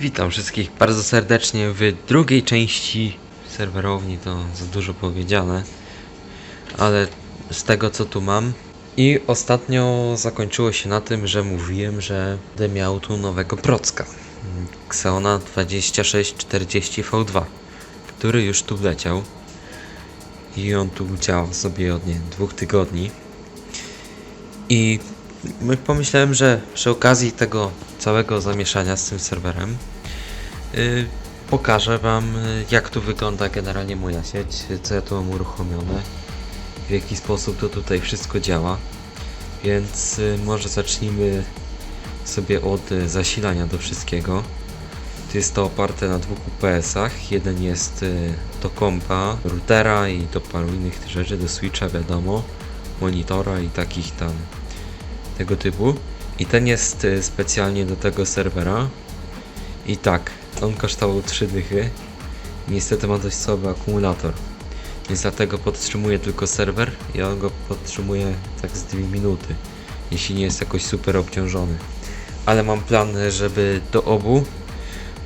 Witam wszystkich bardzo serdecznie w drugiej części serwerowni, to za dużo powiedziane, ale z tego co tu mam. I ostatnio zakończyło się na tym, że mówiłem, że będę miał tu nowego procka. Xeona 2640 V2, który już tu wleciał. I on tu działa sobie od nie, dwóch tygodni. I pomyślałem, że przy okazji tego całego zamieszania z tym serwerem yy, pokażę wam y, jak tu wygląda generalnie moja sieć, co ja tu mam uruchomione, w jaki sposób to tutaj wszystko działa. Więc y, może zacznijmy sobie od y, zasilania do wszystkiego. To jest to oparte na dwóch UPS-ach. Jeden jest y, do kompa, routera i do paru innych rzeczy, do switcha wiadomo, monitora i takich tam tego typu. I ten jest y, specjalnie do tego serwera. I tak, on kosztował 3 dychy. Niestety ma dość słaby akumulator. Więc dlatego podtrzymuję tylko serwer i on go podtrzymuje tak z 2 minuty. Jeśli nie jest jakoś super obciążony. Ale mam plan, żeby do obu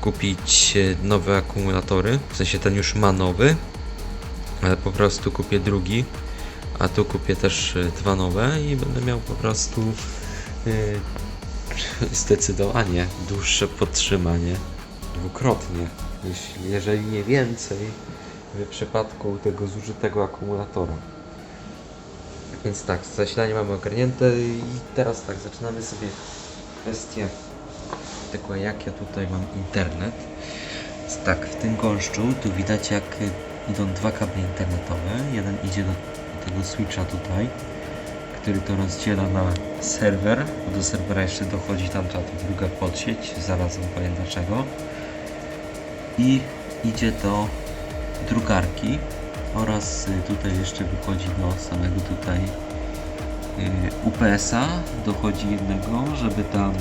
kupić e, nowe akumulatory. W sensie ten już ma nowy, ale po prostu kupię drugi. A tu kupię też e, dwa nowe i będę miał po prostu yy, zdecydowanie dłuższe podtrzymanie dwukrotnie, jeśli, jeżeli nie więcej w przypadku tego zużytego akumulatora. Więc tak, zasilanie mamy ogarnięte i teraz tak, zaczynamy sobie kwestię tego jak ja tutaj mam internet. Więc tak, w tym gąszczu tu widać jak y, idą dwa kable internetowe. Jeden idzie do tego switcha tutaj, który to rozdziela na serwer. bo Do serwera jeszcze dochodzi tam ta druga podsieć, zaraz wam powiem dlaczego. I idzie do drukarki oraz y, tutaj jeszcze wychodzi do samego tutaj y, UPS-a. Dochodzi jednego, żeby tam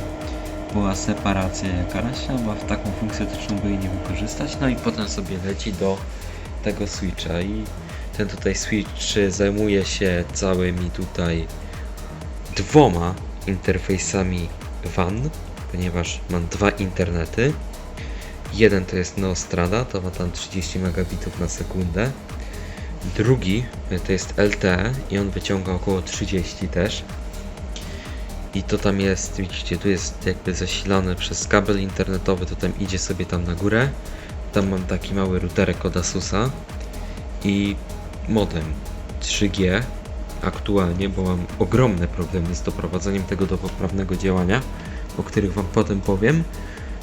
była separacja jakaś, a w taką funkcję też mogę jej nie wykorzystać. No i potem sobie leci do tego switcha i ten tutaj switch zajmuje się całymi tutaj dwoma interfejsami WAN, ponieważ mam dwa internety. Jeden to jest Neostrada, to ma tam 30 megabitów na sekundę. Drugi to jest LTE i on wyciąga około 30 też. I to tam jest, widzicie, tu jest jakby zasilane przez kabel internetowy, to tam idzie sobie tam na górę. Tam mam taki mały routerek od Asusa i modem 3G aktualnie, bo mam ogromne problemy z doprowadzeniem tego do poprawnego działania, o których wam potem powiem.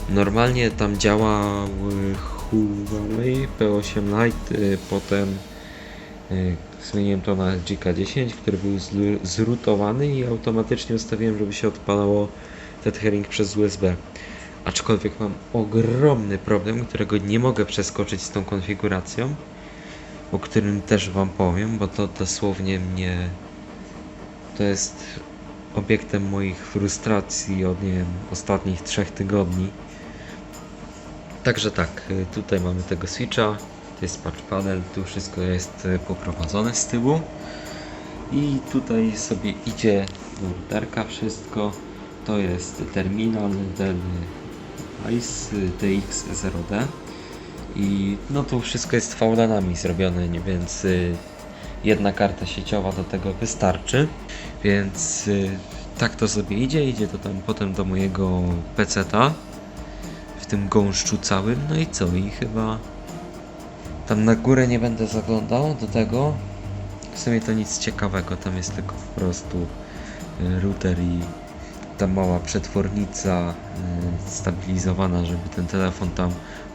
Normalnie tam działał y, Huawei P8 Lite, y, potem y, zmieniłem to na GK10, który był zrutowany i automatycznie ustawiłem, żeby się odpalało tethering przez USB. Aczkolwiek mam ogromny problem, którego nie mogę przeskoczyć z tą konfiguracją, o którym też wam powiem, bo to dosłownie mnie to jest obiektem moich frustracji od nie wiem, ostatnich trzech tygodni. Także tak, y, tutaj mamy tego switcha, to jest patch panel, tu wszystko jest y, poprowadzone z tyłu. I tutaj sobie idzie routerka wszystko. To jest terminal Dell Ice TX0D. I no to wszystko jest VLANami zrobione, więc y, jedna karta sieciowa do tego wystarczy. Więc y, tak to sobie idzie, idzie to tam potem do mojego PC-ta w tym gąszczu całym. No i co? I chyba tam na górę nie będę zaglądał do tego. W sumie to nic ciekawego, tam jest tylko po prostu y, router i ta mała przetwornica stabilizowana, żeby ten telefon tam,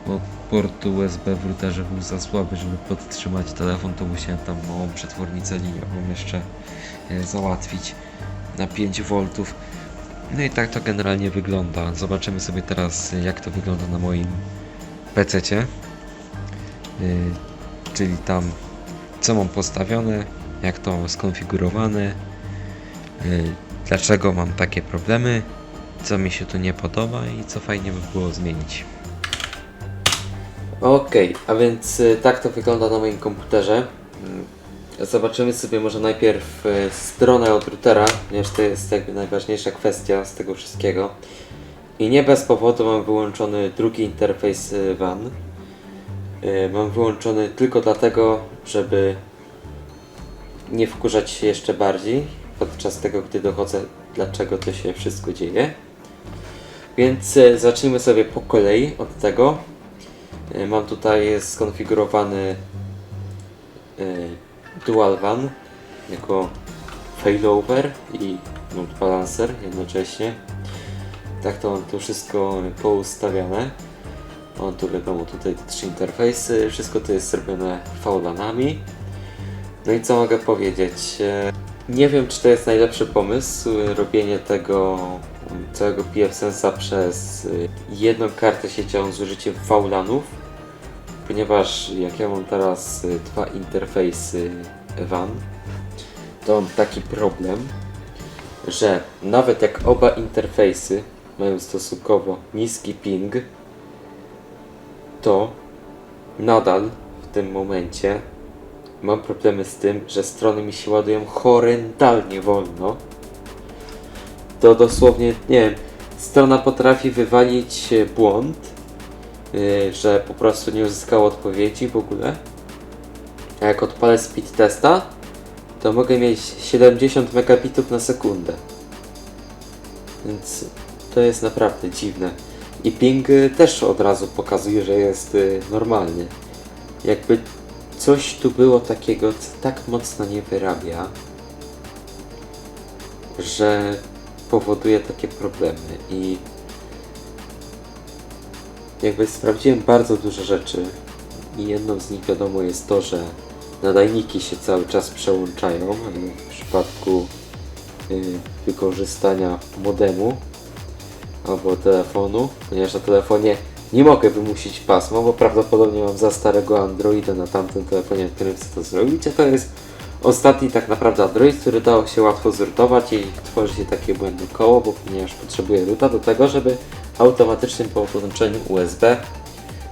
bo port USB w routerze był za słaby, żeby podtrzymać telefon, to musiałem tam małą przetwornicę liniową jeszcze y, załatwić na 5 V. No i tak to generalnie wygląda. Zobaczymy sobie teraz jak to wygląda na moim PC-cie. Y, czyli tam co mam postawione, jak to mam skonfigurowane, y, dlaczego mam takie problemy, co mi się tu nie podoba i co fajnie by było zmienić. Okej, a więc y, tak to wygląda na moim komputerze. Mm, Zobaczymy sobie może najpierw y, stronę od routera, ponieważ to jest jakby najważniejsza kwestia z tego wszystkiego. I nie bez powodu mam wyłączony drugi interfejs y, WAN. Mam wyłączony tylko dlatego, żeby nie wkurzać się jeszcze bardziej podczas tego, gdy dochodzę, dlaczego to się wszystko dzieje. Więc zacznijmy sobie po kolei od tego. Y, Mam tutaj skonfigurowany y, dual WAN jako failover i load balancer jednocześnie. Tak to mam tu wszystko poustawiane. O, tu wiadomo, tutaj te trzy interfejsy, wszystko to jest zrobione faulanami. No i co mogę powiedzieć? Nie wiem, czy to jest najlepszy pomysł, robienie tego całego PFSensa przez e, jedną kartę sieciową z użyciem faulanów, ponieważ jak ja mam teraz e, dwa interfejsy WAN, to mam taki problem, że nawet jak oba interfejsy mają stosunkowo niski ping, to nadal w tym momencie mam problemy z tym, że strony mi się ładują horrendalnie wolno. To dosłownie, nie wiem, strona potrafi wywalić e, błąd, yy, że po prostu nie uzyskała odpowiedzi w ogóle. A jak odpalę speed testa, to mogę mieć 70 megabitów na sekundę. Więc to jest naprawdę dziwne. I ping też od razu pokazuje, że jest y, normalny. Jakby coś tu było takiego, co tak mocno nie wyrabia, że powoduje takie problemy. I jakby sprawdziłem bardzo dużo rzeczy. I jedną z nich wiadomo jest to, że nadajniki się cały czas przełączają w przypadku y, wykorzystania modemu albo telefonu, ponieważ na telefonie nie mogę wymusić pasma, bo prawdopodobnie mam za starego Androida na tamtym telefonie, na którym chcę to zrobić, a to jest ostatni tak naprawdę Android, który dało się łatwo zrutować i tworzy się takie błędne koło, bo ponieważ potrzebuję ruta do tego, żeby automatycznie po podłączeniu USB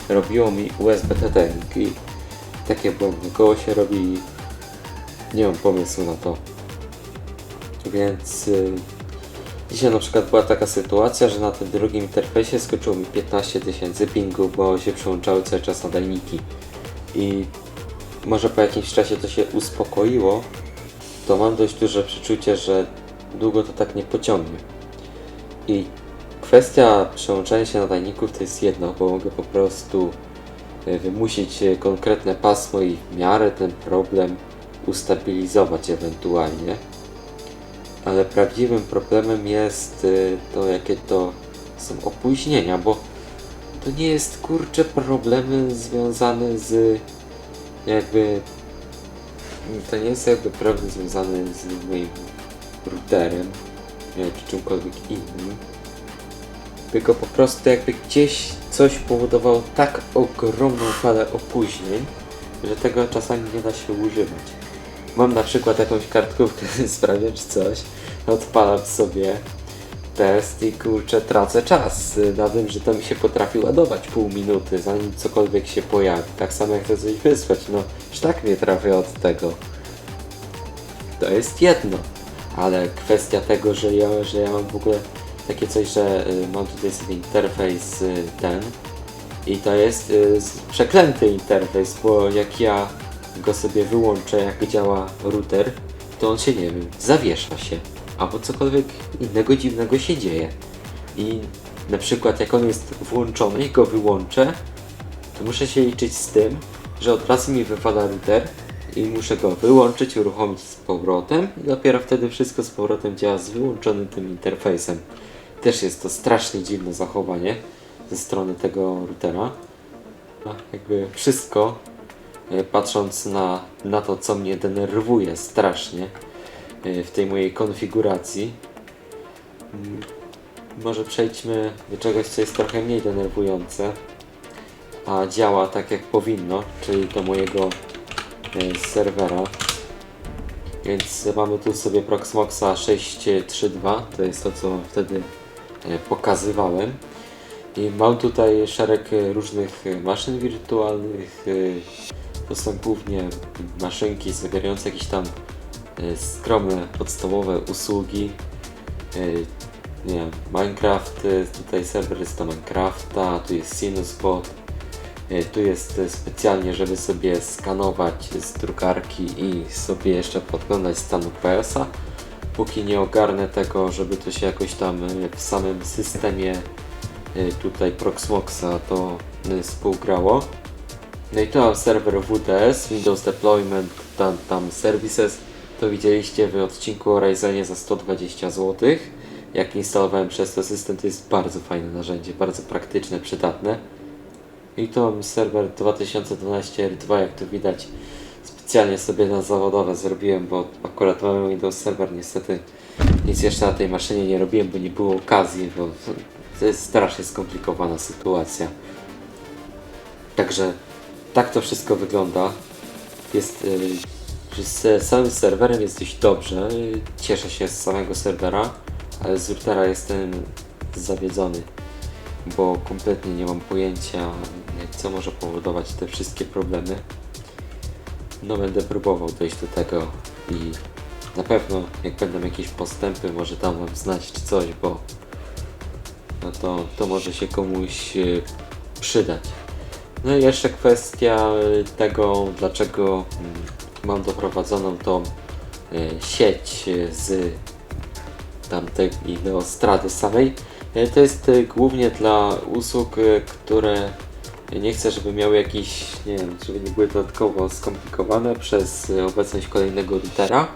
robiło mi USB TTNik i takie błędne koło się robi i nie mam pomysłu na to. Więc y, dzisiaj na przykład była taka sytuacja, że na tym drugim interfejsie skoczyło mi 15 tysięcy pingu, bo się przełączały cały czas nadajniki. I może po jakimś czasie to się uspokoiło, to mam dość duże przeczucie, że długo to tak nie pociągnie. I kwestia przełączania się nadajników to jest jedno, bo mogę po prostu e, wymusić e, konkretne pasmo i w miarę ten problem ustabilizować ewentualnie. Ale prawdziwym problemem jest y, to, jakie to są opóźnienia, bo to nie jest kurcze problemy związane z jakby. To nie jest jakby problem związany z moim routerem czy czymkolwiek innym. Tylko po prostu jakby gdzieś coś powodowało tak ogromną falę opóźnień, że tego czasami nie da się używać. Mam na przykład jakąś kartkówkę sprawia czy coś, odpalam sobie test i kurczę tracę czas. Na tym, że to mi się potrafi ładować pół minuty zanim cokolwiek się pojawi. Tak samo jak chcę coś wysłać, no tak mnie trafia od tego. To jest jedno, ale kwestia tego, że ja, że ja mam w ogóle takie coś, że y, mam tutaj sobie interfejs y, ten. I to jest y, przeklęty interfejs, bo jak ja go sobie wyłączę, jak działa router, to on się, nie wiem, zawiesza się, albo cokolwiek innego dziwnego się dzieje. I na przykład jak on jest włączony i go wyłączę, to muszę się liczyć z tym, że od razu mi wywala router i muszę go wyłączyć, uruchomić z powrotem i dopiero wtedy wszystko z powrotem działa z wyłączonym tym interfejsem. Też jest to strasznie dziwne zachowanie ze strony tego routera. No, jakby wszystko, e, patrząc na, na to, co mnie denerwuje strasznie w tej mojej konfiguracji, mm, może przejdźmy do czegoś, co jest trochę mniej denerwujące, a działa tak jak powinno, czyli do mojego e, serwera. Więc mamy tu sobie Proxmoxa 632, to jest to co wtedy e, pokazywałem. I mam tutaj szereg różnych maszyn wirtualnych. To są głównie maszynki zawierające jakieś tam skromne, podstawowe usługi. e, nie wiem, Minecraft, y, tutaj serwer jest do Minecrafta, tu jest Sinusbot, y, tu jest y, specjalnie, żeby sobie skanować z drukarki i sobie jeszcze podglądać stan UPS-a. Póki nie ogarnę tego, żeby to się jakoś tam y, w samym systemie y, tutaj Proxmoxa to y, współgrało. No i tu mam serwer WDS, Windows Deployment, tam, tam Services. To widzieliście w odcinku o Ryzenie za 120 zł. Jak instalowałem przez to system, to jest bardzo fajne narzędzie, bardzo praktyczne, przydatne. I to serwer 2012 R2, jak tu widać. Specjalnie sobie na zawodowe zrobiłem, bo akurat mamy Windows Server, niestety nic jeszcze na tej maszynie nie robiłem, bo nie było okazji, bo to jest strasznie skomplikowana sytuacja. Także tak to wszystko wygląda. Jest y, z samym serwerem jest dobrze. y, Cieszę się z samego serwera, ale z routera jestem zawiedzony, bo kompletnie nie mam pojęcia, co może powodować te wszystkie problemy. No będę próbował dojść do tego i na pewno jak będą jakieś postępy, może tam wam znać czy coś, bo no to, to może się komuś y, przydać. No i jeszcze kwestia tego, dlaczego mm, mam doprowadzoną tą y, sieć y, z tamtej Neostrady samej. Y, To jest głównie dla usług, które nie chcę, żeby miały jakiś, nie wiem, żeby nie były dodatkowo skomplikowane przez obecność kolejnego routera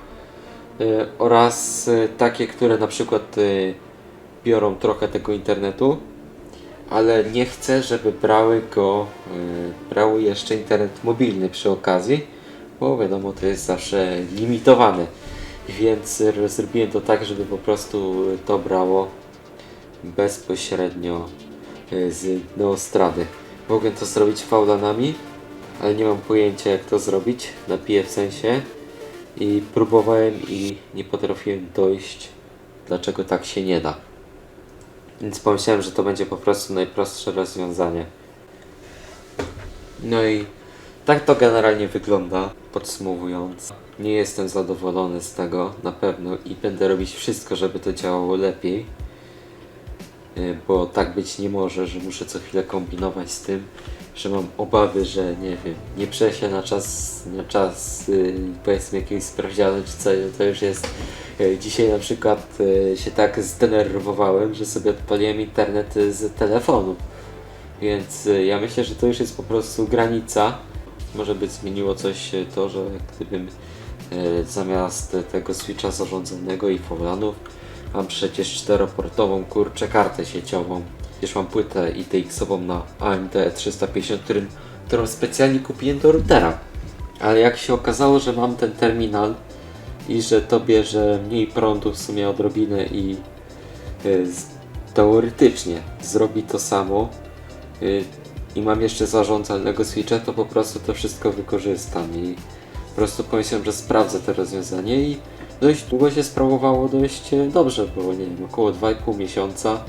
y, oraz takie, które na przykład biorą trochę tego internetu, ale nie chcę, żeby brały go, brały jeszcze internet mobilny przy okazji, bo wiadomo, to jest zawsze limitowane. Więc zrobiłem to tak, żeby po prostu to brało bezpośrednio y, z Neostrady. Mogłem to zrobić faulanami, ale nie mam pojęcia jak to zrobić, napiję w sensie i próbowałem i nie potrafiłem dojść, dlaczego tak się nie da. Więc pomyślałem, że to będzie po prostu najprostsze rozwiązanie. No i tak to generalnie wygląda, podsumowując. Nie jestem zadowolony z tego, na pewno, i będę robić wszystko, żeby to działało lepiej. Y, Bo tak być nie może, że muszę co chwilę kombinować z tym, że mam obawy, że nie wiem, nie prześlę na czas, na czas y, powiedzmy jakiegoś sprawdzianu czy coś, to już jest y, dzisiaj na przykład się tak zdenerwowałem, że sobie odpaliłem internet z telefonu. Więc ja myślę, że to już jest po prostu granica. Może by zmieniło coś to, że gdybym y, zamiast tego switcha zarządzonego i fowlanów mam przecież czteroportową kurczę kartę sieciową. Przecież mam płytę ITX-ową na AMD 350, którym, którą specjalnie kupiłem do routera. Ale jak się okazało, że mam ten terminal i że to bierze mniej prądu w sumie odrobinę i y, teoretycznie zrobi to samo y, i mam jeszcze zarządzalnego switcha, to po prostu to wszystko wykorzystam i po prostu pomyślałem, że sprawdzę to rozwiązanie i dość długo się sprawowało dość e, dobrze, było nie wiem, około 2,5 miesiąca.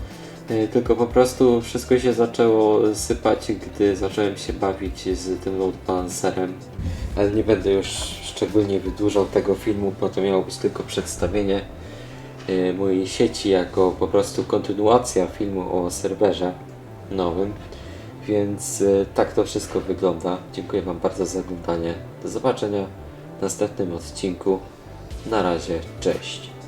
E, Tylko po prostu wszystko się zaczęło sypać, gdy zacząłem się bawić z tym load balancerem. Ale nie będę już szczególnie wydłużał tego filmu, bo to miało być tylko przedstawienie e, mojej sieci jako po prostu kontynuacja filmu o serwerze nowym. Więc e, tak to wszystko wygląda. Dziękuję Wam bardzo za oglądanie. Do zobaczenia w następnym odcinku. Na razie, cześć.